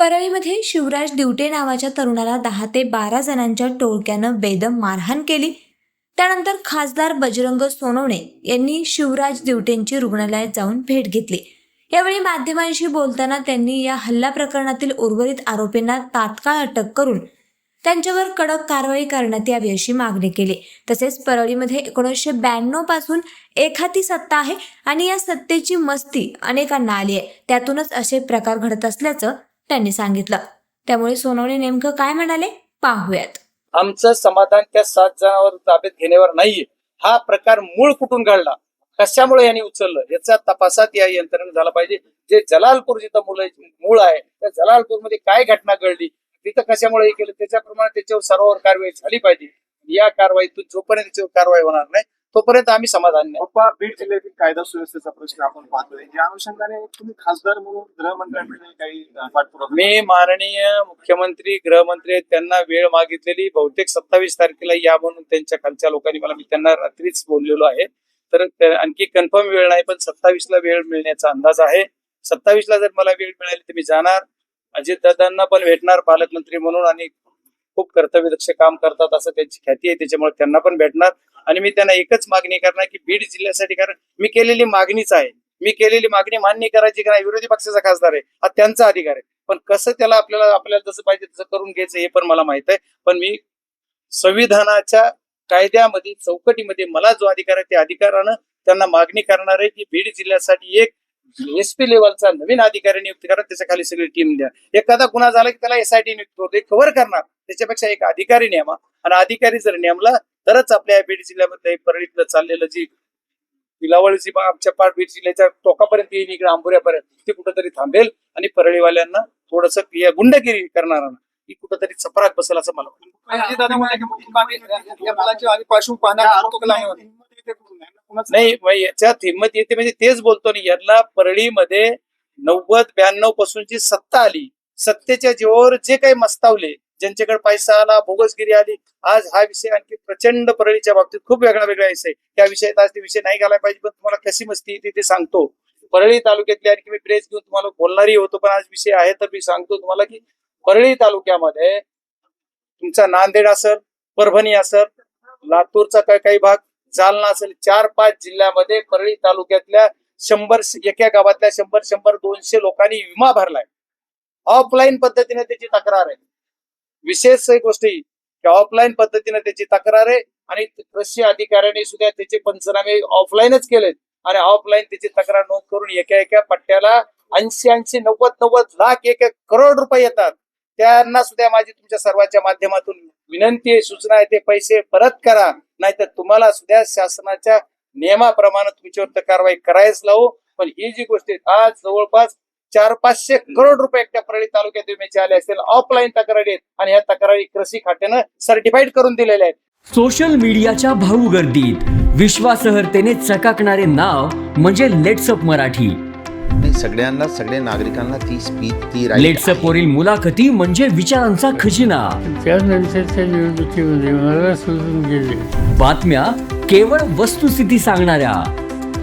परळीमध्ये शिवराज दिवटे नावाच्या तरुणाला दहा ते बारा जणांच्या टोळक्यानं बेदम मारहाण केली. त्यानंतर खासदार बजरंग सोनवणे यांनी शिवराज दिवटेंची रुग्णालयात जाऊन भेट घेतली. यावेळी माध्यमांशी बोलताना त्यांनी या हल्ला प्रकरणातील उर्वरित आरोपींना तात्काळ अटक करून त्यांच्यावर कडक कारवाई करण्यात यावी अशी मागणी केली. तसेच परळीमध्ये एकोणीसशे ब्याण्णवपासून एक हाती सत्ता आहे आणि या सत्तेची मस्ती अनेकांना आली आहे. त्यातूनच असे प्रकार घडत असल्याचं त्यांनी सांगितलं. त्यामुळे सोनवणे नेमकं काय म्हणाले? पाहूयात. आमचं समाधान त्या सात जणांवर ताब्यात घेण्यावर नाहीये. हा प्रकार मूळ कुठून घडला? कशामुळे यांनी उचललं? याचा तपासात या यंत्रणा झाला पाहिजे. जे जलालपूर जिथं मुलं मूळ आहे त्या जलालपूरमध्ये काय घटना घडली? तिथं कशामुळे हे केलं? त्याच्याप्रमाणे त्याच्यावर सर्वांवर कारवाई झाली पाहिजे. या कारवाईतून जोपर्यंत त्याच्यावर कारवाई होणार नाही तोपर्यंत आम्ही समाधान नाही. पप्पा बीड जिल्ह्यातील कायदा सुव्यवस्थेचा प्रश्न आपण पाहतोय. ज्या अनुषंगाने तुम्ही खासदार म्हणून गृहमंत्र्यांकडे काही पाठपुरावा मी माननीय मुख्यमंत्री गृहमंत्री आहेत, त्यांना वेळ मागितलेली. बहुतेक सत्तावीस तारखेला या म्हणून त्यांच्या खालच्या लोकांनी मला मी त्यांना रात्रीच बोललेलो आहे. तर आणखी कन्फर्म वेळ नाही पण सत्तावीस ला वेळ मिळण्याचा अंदाज आहे. सत्तावीस ला जर मला वेळ मिळाली तर मी जाणार. अजितदादांना पण भेटणार पालकमंत्री म्हणून आणि खूप कर्तव्यदक्ष काम करतात असं त्यांची ख्याती आहे. त्याच्यामुळे त्यांना पण भेटणार. आणि मी त्यांना एकच मागणी करणार की बीड जिल्ह्यासाठी कारण मी केलेली मागणीच आहे. मी केलेली मागणी मान्य करायची का विरोधी पक्षाचा खासदार आहे. हा त्यांचा अधिकार आहे. पण कसं त्याला आपल्याला आपल्याला जसं पाहिजे तसं करून घ्यायचं हे पण मला माहीत आहे. पण मी संविधानाच्या कायद्यामध्ये चौकटीमध्ये मला जो अधिकार आहे त्या अधिकारानं त्यांना मागणी करणार आहे की बीड जिल्ह्यासाठी एक एसपी लेवलचा नवीन अधिकारी नियुक्त करा त्याच्याखाली सगळी टीम द्या. एखादा गुन्हा झाला की त्याला एसआयटी नियुक्त करू ते कव्हर करणार. त्याच्यापेक्षा एक अधिकारी नेमा आणि अधिकारी जर नेमला तरच आपल्या बीड जिल्ह्यामध्ये परळीतलं चाललेलं जी पिलावळची बा- आमच्या पार बीड जिल्ह्याच्या टोकापर्यंत येईल इकडे आंबोऱ्यापर्यंत ती कुठंतरी थांबेल आणि परळीवाल्यांना थोडस गुंडगिरी करणारा ही कुठंतरी चपराक बसेल असं मला की नाही याच्यात हिंमत येते म्हणजे तेच बोलतो ना यांना परळीमध्ये नव्वद ब्याण्णव पासूनची सत्ता आली. सत्तेच्या जीवावर जे काही मस्तावले ज्यांच्याकडे पैसा आला भोगसगिरी आली आज हा विषय आणखी प्रचंड परळीच्या बाबतीत खूप वेगळा वेगळा विषय. त्या विषयात आज ते विषय नाही घालायला पाहिजे पण तुम्हाला कशी मस्ती येते ते सांगतो. परळी तालुक्यातली आणखी मी प्रेस घेऊन तुम्हाला बोलणारही होतो पण आज विषय आहे तर मी सांगतो तुम्हाला की परळी तालुक्यामध्ये तुमचा नांदेड असेल परभणी असेल लातूरचा काही काही भाग जालना असेल चार पाच जिल्ह्यामध्ये परळी तालुक्यातल्या शंभर एका गावातल्या शंभर शंभर दोनशे लोकांनी विमा भरलाय. ऑफलाईन पद्धतीने त्याची तक्रार आहे. विशेष गोष्टी की ऑफलाईन पद्धतीने त्याची तक्रार आहे आणि कृषी अधिकाऱ्यांनी सुद्धा त्याचे पंचनामे ऑफलाईनच केलेत. आणि ऑफलाईन त्याची तक्रार नोंद करून एका एका पट्ट्याला ऐंशी ऐंशी नव्वद नव्वद लाख एक एक करोड रुपये येतात. त्यांना सुद्धा माझी तुमच्या सर्वांच्या माध्यमातून विनंती आहे सूचना आहे ते पैसे परत करा. नाहीतर तुम्हाला सुद्धा शासनाच्या नियमाप्रमाणे तुमच्यावर तर कारवाई करायच लावू. पण ही जी गोष्ट आहे आज जवळपास चार पाचशे करोड रुपये एकट्या परळी तालुक्यात विम्याचे आले असतील. ऑफलाईन तक्रारी आहेत. आणि ह्या तक्रारी कृषी खात्यानं सर्टिफाईड करून दिलेल्या आहेत. सोशल मीडियाच्या भाऊ गर्दीत. विश्वासार्हतेने चकाकणारे नाव म्हणजे लेट्सअप मराठी. सगळ्यांना सगळ्या नागरिकांना ती स्पीच ती लेट्सअप. वरील मुलाखती म्हणजे विचारांचा खजिना. त्यानंतरच्या निवडणुकीमध्ये मला सोडून गेले. बातम्या केवळ वस्तुस्थिती सांगणाऱ्या.